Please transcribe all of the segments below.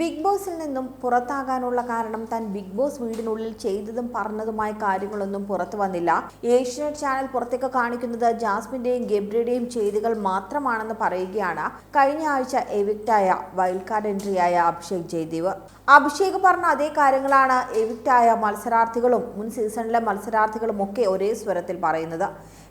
Big ബോസിൽ നിന്നും പുറത്താകാനുള്ള കാരണം താൻ ബിഗ് ബോസ് വീടിനുള്ളിൽ ചെയ്തതും പറഞ്ഞതുമായ കാര്യങ്ങളൊന്നും പുറത്തു വന്നില്ല. ഏഷ്യനെറ്റ് ചാനൽ പുറത്തേക്ക് കാണിക്കുന്നത് ജാസ്മിന്റെയും ഗബ്രിയുടെയും ചെയ്തികൾ മാത്രമാണെന്ന് പറയുകയാണ്. കഴിഞ്ഞ ആഴ്ച എവിക്റ്റായ വൈൽഡ് കാർഡ് എൻട്രിയായ അഭിഷേക് ജയദേവ്. അഭിഷേക് പറഞ്ഞ അതേ കാര്യങ്ങളാണ് എവിക്റ്റായ മത്സരാർത്ഥികളും മുൻ സീസണിലെ മത്സരാർത്ഥികളും ഒക്കെ ഒരേ സ്വരത്തിൽ പറയുന്നത്.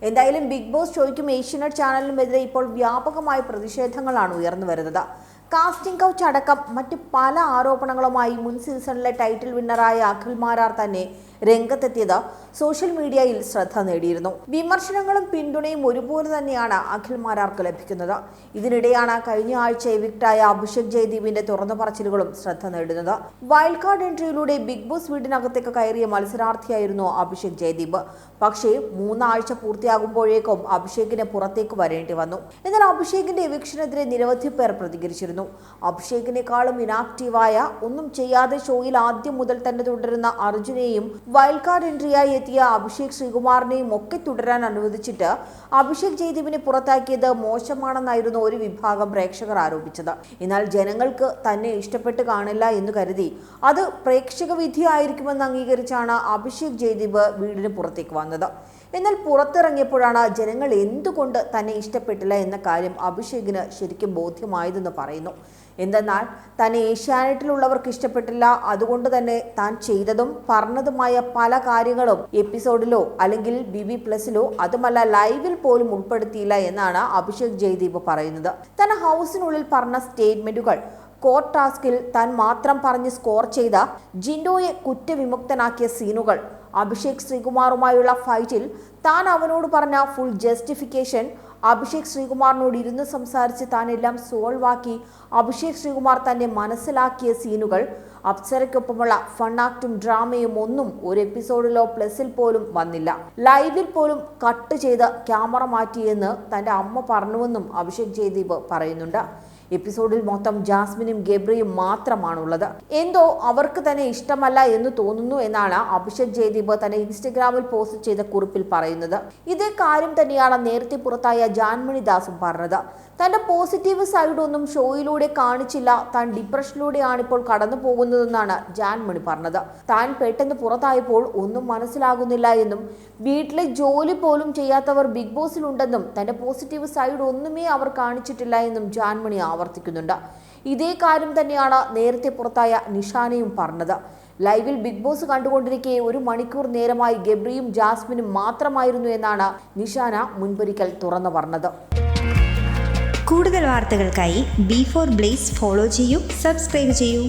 എന്തായാലും ബിഗ് ബോസ് ഷോയ്ക്കും ഏഷ്യനെറ്റ് ചാനലിനുമെതിരെ ഇപ്പോൾ വ്യാപകമായ പ്രതിഷേധങ്ങളാണ് ഉയർന്നു വരുന്നത്. കാസ്റ്റിംഗ് കൗച്ച് അടക്കം മറ്റ് പല ആരോപണങ്ങളുമായി മുൻ സീസണിലെ ടൈറ്റിൽ വിന്നറായ അഖിൽ മാരാർ തന്നെ രംഗത്തെത്തിയത് സോഷ്യൽ മീഡിയയിൽ ശ്രദ്ധ നേടിയിരുന്നു. വിമർശനങ്ങളും പിന്തുണയും ഒരുപോലെ തന്നെയാണ് അഖിൽ മാരാർക്ക് ലഭിക്കുന്നത്. ഇതിനിടെയാണ് കഴിഞ്ഞ ആഴ്ച എവിക്റ്റായ അഭിഷേക് ജയദീപിന്റെ തുറന്നു പറച്ചിലുകളും ശ്രദ്ധ നേടുന്നത്. വൈൽഡ് കാർഡ് എൻട്രിയിലൂടെ ബിഗ് ബോസ് വീടിനകത്തേക്ക് കയറിയ മത്സരാർത്ഥിയായിരുന്നു അഭിഷേക് ജയദീപ്. പക്ഷേ മൂന്നാഴ്ച പൂർത്തിയാകുമ്പോഴേക്കും അഭിഷേകിന് പുറത്തേക്ക് വരേണ്ടി വന്നു. എന്നാൽ അഭിഷേകിന്റെ എവിക്ഷനെതിരെ നിരവധി പേർ പ്രതികരിച്ചിരുന്നു. അഭിഷേകിനേക്കാളും ഇനാക്റ്റീവായ ഒന്നും ചെയ്യാതെ ഷോയിൽ ആദ്യം മുതൽ തന്നെ തുടരുന്ന അർജുനെയും വൈൽഡ് കാർഡ് എൻട്രിയായി എത്തിയ അഭിഷേക് ശ്രീകുമാറിനെയും ഒക്കെ തുടരാൻ അനുവദിച്ചിട്ട് അഭിഷേക് ജയ്ദീപിനെ പുറത്താക്കിയത് മോശമാണെന്നായിരുന്നു ഒരു വിഭാഗം പ്രേക്ഷകർ ആരോപിച്ചത്. എന്നാൽ ജനങ്ങൾക്ക് തന്നെ ഇഷ്ടപ്പെട്ട് കാണില്ല എന്ന് കരുതി അത് പ്രേക്ഷക വിധിയായിരിക്കുമെന്ന് അംഗീകരിച്ചാണ് അഭിഷേക് ജയ്ദീപ് വീടിന് പുറത്തേക്ക് വന്നത്. എന്നാൽ പുറത്തിറങ്ങിയപ്പോഴാണ് ജനങ്ങൾ എന്തുകൊണ്ട് തന്നെ ഇഷ്ടപ്പെട്ടില്ല എന്ന കാര്യം അഭിഷേകിന് ശരിക്കും ബോധ്യമായതെന്ന് പറയുന്നു. എന്തെന്നാൽ താൻ ഏഷ്യാനെറ്റിലുള്ളവർക്ക് ഇഷ്ടപ്പെട്ടില്ല അതുകൊണ്ട് തന്നെ താൻ ചെയ്തതും പറഞ്ഞതുമായ പല കാര്യങ്ങളും എപ്പിസോഡിലോ അല്ലെങ്കിൽ ബി ബി പ്ലസിലോ അതുമല്ല ലൈവിൽ പോലും ഉൾപ്പെടുത്തിയില്ല എന്നാണ് അഭിഷേക് ജയ്ദീപ് പറയുന്നത്. തന്നെ ഹൗസിനുള്ളിൽ പറഞ്ഞ സ്റ്റേറ്റ്മെന്റുകൾ കോർ ടാസ്കിൽ താൻ മാത്രം പറഞ്ഞ് സ്കോർ ചെയ്ത ജിൻഡോയെ കുറ്റവിമുക്തനാക്കിയ സീനുകൾ അഭിഷേക് ശ്രീകുമാറുമായുള്ള ഫൈറ്റിൽ താൻ അവനോട് പറഞ്ഞ ഫുൾ ജസ്റ്റിഫിക്കേഷൻ അഭിഷേക് ശ്രീകുമാറിനോട് ഇരുന്ന് സംസാരിച്ച് താനെല്ലാം സോൾവാക്കി അഭിഷേക് ശ്രീകുമാർ തന്നെ മനസ്സിലാക്കിയ സീനുകൾ അപ്സരയ്ക്കൊപ്പമുള്ള ഫണ്ണാക്റ്റും ഡ്രാമയും ഒന്നും ഒരു എപ്പിസോഡിലോ പ്ലസിൽ പോലും വന്നില്ല. ലൈവിൽ പോലും കട്ട് ചെയ്ത് ക്യാമറ മാറ്റിയെന്ന് തന്റെ അമ്മ പറഞ്ഞുവെന്നും അഭിഷേക് ജയദീപ് പറയുന്നുണ്ട്. എപ്പിസോഡിൽ മൊത്തം ജാസ്മിനും ഗബ്രിയും മാത്രമാണുള്ളത്. എന്തോ അവർക്ക് തന്നെ ഇഷ്ടമല്ല എന്ന് തോന്നുന്നു എന്നാണ് അഭിഷേക് ജയദീപ് തന്നെ ഇൻസ്റ്റഗ്രാമിൽ പോസ്റ്റ് ചെയ്ത കുറിപ്പിൽ പറയുന്നത്. ഇതേ കാര്യം തന്നെയാണ് നേരത്തെ പുറത്തായ ജാൻമണി ദാസും പറഞ്ഞത്. തന്റെ പോസിറ്റീവ് സൈഡ് ഒന്നും ഷോയിലൂടെ കാണിച്ചില്ല. താൻ ഡിപ്രഷനിലൂടെയാണ് ഇപ്പോൾ കടന്നു പോകുന്നതെന്നാണ് ജാൻമണി പറഞ്ഞത്. താൻ പെട്ടെന്ന് പുറത്തായപ്പോൾ ഒന്നും മനസ്സിലാകുന്നില്ല എന്നും വീട്ടിലെ ജോലി പോലും ചെയ്യാത്തവർ ബിഗ് ബോസിലുണ്ടെന്നും തന്റെ പോസിറ്റീവ് സൈഡ് ഒന്നുമേ അവർ കാണിച്ചിട്ടില്ല എന്നും ജാൻമണി ആവർത്തിക്കുന്നുണ്ട്. ഇതേ കാര്യം തന്നെയാണ് നേരത്തെ പുറത്തായ നിഷാനയും പറഞ്ഞത്. ലൈവിൽ ബിഗ് ബോസ് കണ്ടുകൊണ്ടിരിക്കെ ഒരു മണിക്കൂർ നേരമായി ഗബ്രിയും ജാസ്മിനും മാത്രമായിരുന്നു എന്നാണ് നിഷാന മുൻപൊരിക്കൽ തുറന്നു പറഞ്ഞത്. കൂടുതൽ വാർത്തകൾക്കായി ബി ഫോർ ബ്ലേസ് ഫോളോ ചെയ്യൂ സബ്സ്ക്രൈബ് ചെയ്യൂ.